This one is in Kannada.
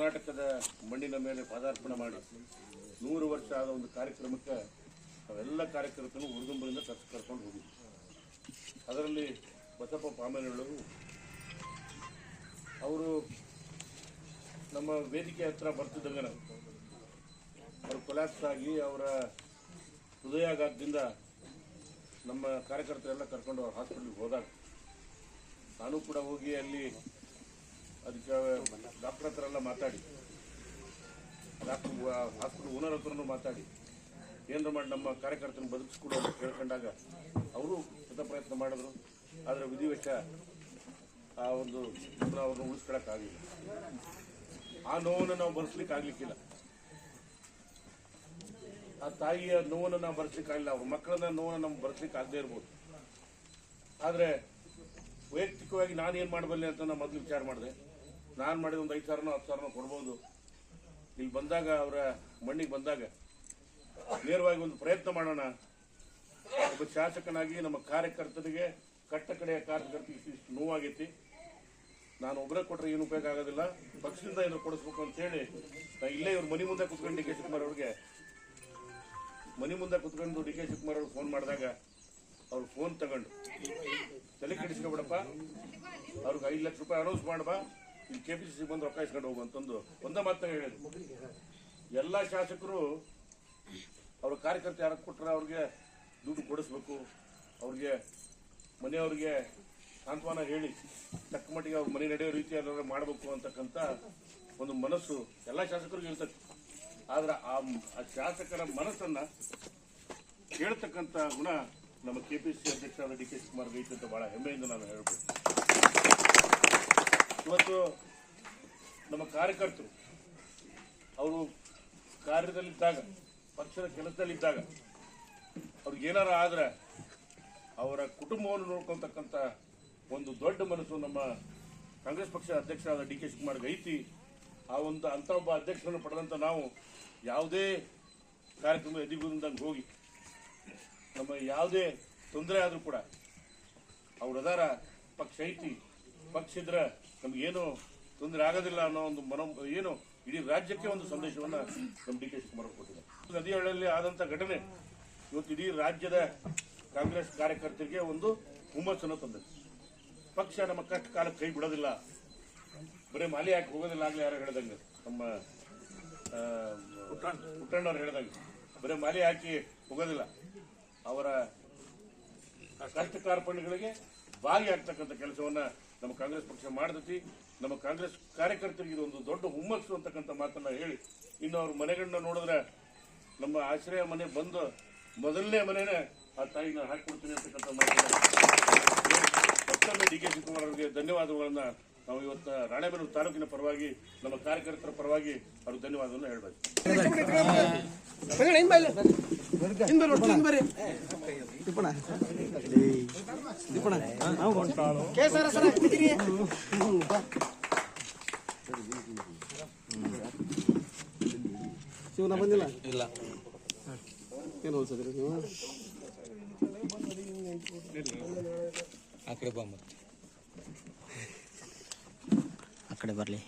ಕರ್ನಾಟಕದ ಮಣ್ಣಿನ ಮೇಲೆ ಪಾದಾರ್ಪಣೆ ಮಾಡಿ ನೂರು ವರ್ಷ ಆದ ಒಂದು ಕಾರ್ಯಕ್ರಮಕ್ಕೆ ಅವೆಲ್ಲ ಕಾರ್ಯಕರ್ತರು ಹುಡುಗಂಬರಿಂದ ಕರ್ಸ್ ಕರ್ಕೊಂಡು ಹೋಗಿದ್ವಿ ಅದರಲ್ಲಿ ಬಸಪ್ಪ ಪಾಮೇನವರು ಅವರು ನಮ್ಮ ವೇದಿಕೆ ಹತ್ರ ಬರ್ತಿದ್ದಂಗೆ ಅವರು ಕೊಲ್ಯಾಪ್ಸ್ ಆಗಿ ಅವರ ಹೃದಯಾಘಾತದಿಂದ ನಮ್ಮ ಕಾರ್ಯಕರ್ತರೆಲ್ಲ ಕರ್ಕೊಂಡು ಅವ್ರ ಹಾಸ್ಪಿಟ್ಲಿಗೆ ಹೋದಾಗ, ನಾನು ಕೂಡ ಹೋಗಿ ಅಲ್ಲಿ ಡಾಕ್ಟರ್ ಹತ್ರ ಎಲ್ಲ ಮಾತಾಡಿ. ಡಾಕ್ಟರ್ ಹಾಸ್ಪಿಟಲ್ ಓನರ್ ಹತ್ರನೂ ಮಾತಾಡಿ. ಏನಾರ ಮಾಡಿ ನಮ್ಮ ಕಾರ್ಯಕರ್ತನ ಬದುಕಿಸ್ಕೊಡು ಅಂತ ಕೇಳ್ಕೊಂಡಾಗ ಅವರು ಕೃತ ಪ್ರಯತ್ನ ಮಾಡಿದ್ರು. ಆದರೆ ವಿಧಿವಶ ಆ ಒಂದು ಅವ್ರನ್ನ ಉಳಿಸ್ಕೊಳಕ್ಕಾಗಲಿಲ್ಲ. ಆ ನೋವನ್ನು ನಾವು ಬರ್ಸ್ಲಿಕ್ಕೆ ಆಗ್ಲಿಕ್ಕಿಲ್ಲ ಆ ತಾಯಿಯ ನೋವನ್ನು ನಾವು ಭರಿಸ್ಲಿಕ್ಕಾಗಿಲ್ಲ ಅವ್ರ ಮಕ್ಕಳನ್ನ ನೋವನ್ನು ನಾವು ಬರ್ಸ್ಲಿಕ್ಕೆ ಆಗದೆ ಇರ್ಬೋದು. ಆದರೆ ವೈಯಕ್ತಿಕವಾಗಿ ನಾನು ಏನು ಮಾಡಬಲ್ಲೆ ಅಂತ ನಾನು ಮೊದಲು ವಿಚಾರ ಮಾಡಿದೆ. ನಾನು ಮಾಡಿದ ಒಂದು ಐದು ಸಾವಿರನೋ ಹತ್ತು ಸಾವಿರನೋ ಕೊಡ್ಬೋದು. ಇಲ್ಲಿ ಬಂದಾಗ ಅವರ ಮಣ್ಣಿಗೆ ಬಂದಾಗ ನೇರವಾಗಿ ಒಂದು ಪ್ರಯತ್ನ ಮಾಡೋಣ. ಒಬ್ಬ ಶಾಸಕನಾಗಿ ನಮ್ಮ ಕಾರ್ಯಕರ್ತರಿಗೆ ಕಟ್ಟ ಕಡೆಯ ಕಾರ್ಯಕರ್ತರಿಗೆ ಇಷ್ಟು ನೋವಾಗೈತಿ. ನಾನು ಒಬ್ಬರೇ ಕೊಟ್ಟರೆ ಏನು ಉಪಯೋಗ ಆಗೋದಿಲ್ಲ. ಪಕ್ಷದಿಂದ ಏನೋ ಕೊಡಿಸ್ಬೇಕು ಅಂತ ಹೇಳಿ ನಾ ಇಲ್ಲೇ ಇವ್ರ ಮನೆ ಮುಂದೆ ಕುತ್ಕೊಂಡು ಡಿ ಕೆ ಶಿವಕುಮಾರ್ ಅವ್ರಿಗೆ ಮನೆ ಮುಂದೆ ಕುತ್ಕೊಂಡು ಡಿ ಕೆ ಶಿವಕುಮಾರ್ ಅವ್ರಿಗೆ ಫೋನ್ ಮಾಡಿದಾಗ ಅವ್ರು ಫೋನ್ ತಗೊಂಡು. ತಲೆ ಕೆಡಿಸ್ಕೊಬಿಡಪ್ಪ. ಅವ್ರಿಗೆ ಐದು ಲಕ್ಷ ರೂಪಾಯಿ ಅನೌನ್ಸ್ ಮಾಡಬಾ ಇಲ್ಲಿ ಕೆ ಪಿ ಸಿ ಸಿ ಬಂದು ರೊಕ್ಕ ಇಸ್ಕೊಂಡು ಹೋಗು ಅಂತಂದು ಒಂದೇ ಮಾತು ಹೇಳಿದ್ರು ಎಲ್ಲ ಶಾಸಕರು ಅವ್ರ ಕಾರ್ಯಕರ್ತ ಯಾರು ಕೊಟ್ಟರೆ ಅವ್ರಿಗೆ ದುಡ್ಡು ಕೊಡಿಸ್ಬೇಕು, ಅವ್ರಿಗೆ ಮನೆಯವ್ರಿಗೆ ಸಾಂತ್ವನ ಹೇಳಿ, ತಕ್ಕ ಮಟ್ಟಿಗೆ ಅವ್ರ ಮನೆ ನಡೆಯೋ ರೀತಿ ಏನಾದ್ರು ಮಾಡಬೇಕು ಅಂತಕ್ಕಂಥ ಒಂದು ಮನಸ್ಸು ಎಲ್ಲ ಶಾಸಕರಿಗೆ ಇರ್ತದೆ. ಆದ್ರೆ ಆ ಶಾಸಕರ ಮನಸ್ಸನ್ನು ಕೇಳ್ತಕ್ಕಂಥ ಗುಣ ನಮ್ಮ ಕೆ ಪಿ ಸಿ ಅಧ್ಯಕ್ಷರಾದ ಡಿ ಕೆ ಶಿವಕುಮಾರ್ ಐತೆ ಅಂತ ಬಹಳ ಹೆಮ್ಮೆಯಿಂದ ನಾನು ಹೇಳ್ಬೋದು ಇವತ್ತು ನಮ್ಮ ಕಾರ್ಯಕರ್ತರು, ಅವರು ಕಾರ್ಯದಲ್ಲಿದ್ದಾಗ, ಪಕ್ಷದ ಕೆಲಸದಲ್ಲಿದ್ದಾಗ, ಅವ್ರಿಗೆ ಏನಾರ ಆದ್ರೆ ಅವರ ಕುಟುಂಬವನ್ನು ನೋಡ್ಕೊಳ್ತಕ್ಕಂಥ ಒಂದು ದೊಡ್ಡ ಮನಸ್ಸು ನಮ್ಮ ಕಾಂಗ್ರೆಸ್ ಪಕ್ಷದ ಅಧ್ಯಕ್ಷರಾದ ಡಿ ಕೆ ಶಿವಕುಮಾರ್ಗೆ ಐತಿ ಆ ಒಂದು ಅಂಥ ಒಬ್ಬ ಅಧ್ಯಕ್ಷರನ್ನು ಪಡೆದಂಥ ನಾವು ಯಾವುದೇ ಕಾರ್ಯಕ್ರಮ ಎದಿಗುದಂಗೆ ಹೋಗಿ ನಮ್ಮ ಯಾವುದೇ ತೊಂದರೆ ಆದರೂ ಕೂಡ ಅವ್ರ ಅದಾರ ಪಕ್ಷ ಐತಿ ಪಕ್ಷ ಇದ್ರೆ ನಮ್ಗೇನು ತೊಂದರೆ ಆಗೋದಿಲ್ಲ ಅನ್ನೋ ಒಂದು ಮನೋ, ಏನು ಇಡೀ ರಾಜ್ಯಕ್ಕೆ ಒಂದು ಸಂದೇಶವನ್ನ ನಮ್ಮ ಡಿ ಕೆ ಶಿವಕುಮಾರ್ ಕೊಟ್ಟಿದ್ದಾರೆ. ನದಿಹಳ್ಳಿಯಲ್ಲಿ ಆದಂತ ಘಟನೆ ಇವತ್ತು ಇಡೀ ರಾಜ್ಯದ ಕಾಂಗ್ರೆಸ್ ಕಾರ್ಯಕರ್ತರಿಗೆ ಒಂದು ಹುಮ್ಮಸ್ಸನ್ನು ತಂದಿದೆ. ಪಕ್ಷ ನಮ್ಮ ಕಷ್ಟ ಕಾಲಕ್ಕೆ ಕೈ ಬಿಡೋದಿಲ್ಲ. ಬರೀ ಮಾಲಿ ಹಾಕಿ ಹೋಗೋದಿಲ್ಲ ಆಗ್ಲೇ ಯಾರು ಹೇಳ್ದಂಗೆ. ನಮ್ಮ ಪುಟ್ಟಣ್ಣವ್ರು ಹೇಳ್ದಂಗೆ. ಬರೀ ಮಾಲಿ ಹಾಕಿ ಹೋಗೋದಿಲ್ಲ. ಅವರ ಕಷ್ಟ ಕಾರ್ಪಣ್ಯಗಳಿಗೆ ಭಾಗಿಯಾಗ್ತಕ್ಕಂಥ ಕೆಲಸವನ್ನ ನಮ್ಮ ಕಾಂಗ್ರೆಸ್ ಪಕ್ಷ ಮಾಡ್ತೈತಿ. ನಮ್ಮ ಕಾಂಗ್ರೆಸ್ ಕಾರ್ಯಕರ್ತರಿಗೆ ಇದೊಂದು ದೊಡ್ಡ ಹುಮ್ಮಸ್ಸು ಅಂತಕ್ಕಂಥ ಮಾತನ್ನ ಹೇಳಿ ಇನ್ನು ಅವ್ರ ಮನೆಗಳನ್ನ ನೋಡಿದ್ರೆ ನಮ್ಮ ಆಶ್ರಯ ಮನೆ ಬಂದು ಮೊದಲನೇ ಮನೆನೇ ಆ ತಾಯಿನ ಹಾಕಿಕೊಡ್ತೀನಿ ಅಂತಕ್ಕಂಥ ಮಾತನ್ನ ಡಿ ಕೆ ಶಿವಕುಮಾರ್ ಅವರಿಗೆ ಧನ್ಯವಾದಗಳನ್ನ ನಾವು ಇವತ್ತು ರಾಣೆಬೆನ್ನೂರು ತಾಲೂಕಿನ ಪರವಾಗಿ, ನಮ್ಮ ಕಾರ್ಯಕರ್ತರ ಪರವಾಗಿ ಅವ್ರಿಗೆ ಧನ್ಯವಾದವನ್ನು ಹೇಳ್ಬೇಕು. ಶಿವನ ಬಂದಿಲ್ಲ ಇಲ್ಲ ಏನು ಹೋಲ್ಸಿದ್ರಿ ನೀವು ಆ ಕಡೆ ಬಂದು ಆ ಕಡೆ ಬರಲಿ.